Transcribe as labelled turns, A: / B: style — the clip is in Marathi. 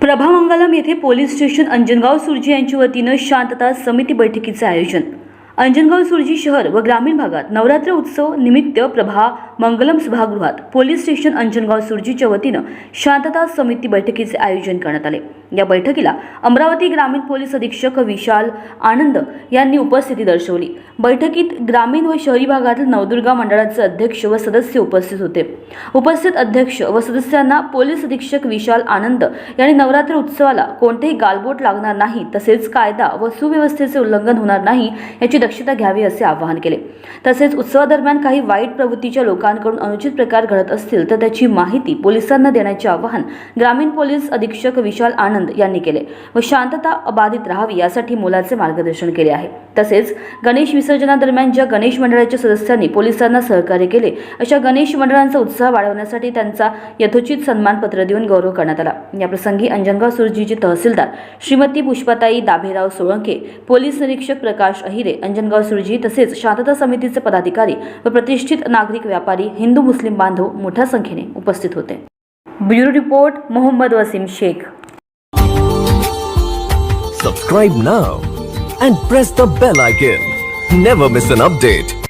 A: प्रभामंगलम येथे पोलीस स्टेशन अंजनगाव सुरजी यांच्या वतीनं शांतता समिती बैठकीचं आयोजन. अंजनगाव सुरजी शहर व ग्रामीण भागात नवरात्र उत्सव निमित्त प्रभा मंगलम सभागृहात पोलीस स्टेशन अंजनगाव सुरजीच्या वतीनं शांतता समिती बैठकीचे आयोजन करण्यात आले. या बैठकीला अमरावती ग्रामीण पोलीस अधीक्षक विशाल आनंद यांनी उपस्थिती दर्शवली. बैठकीत ग्रामीण व शहरी भागातील नवदुर्गा मंडळाचे अध्यक्ष व सदस्य उपस्थित होते. उपस्थित अध्यक्ष व सदस्यांना पोलीस अधीक्षक विशाल आनंद यांनी नवरात्र उत्सवाला कोणतेही गालबोट लागणार नाही तसेच कायदा व सुव्यवस्थेचे उल्लंघन होणार नाही याची दक्षता घ्यावी असे आवाहन केले. तसेच उत्सवादरम्यान काही वाईट प्रवृत्तीच्या लोकांकडून अनुचित प्रकार घडत असतील तर त्याची माहिती पोलिसांना देण्याचे आवाहन ग्रामीण पोलीस अधीक्षक विशाल आनंद यांनी केले व शांतता अबाधित राहावी यासाठी मोलाचे मार्गदर्शन केले आहे. तसेच गणेश विसर्जनादरम्यान ज्या गणेश मंडळाच्या सदस्यांनी पोलिसांना सहकार्य केले अशा गणेश मंडळांचा उत्साह वाढवण्यासाठी त्यांचा यथोचित सन्मानपत्र देऊन गौरव करण्यात आला. याप्रसंगी अंजनगाव सुरजीचे तहसीलदार श्रीमती पुष्पाताई दाभेराव सोळंके पोलीस निरीक्षक प्रकाश अहिरे अंजनगाव सुरजी तसेच शांतता समितीचे पदाधिकारी व प्रतिष्ठित नागरिक व्यापारी हिंदू मुस्लिम बांधव मोठ्या संख्येने उपस्थित होते. Bureau report Mohammad Wasim Shaikh.
B: Subscribe now and press the bell icon never miss an update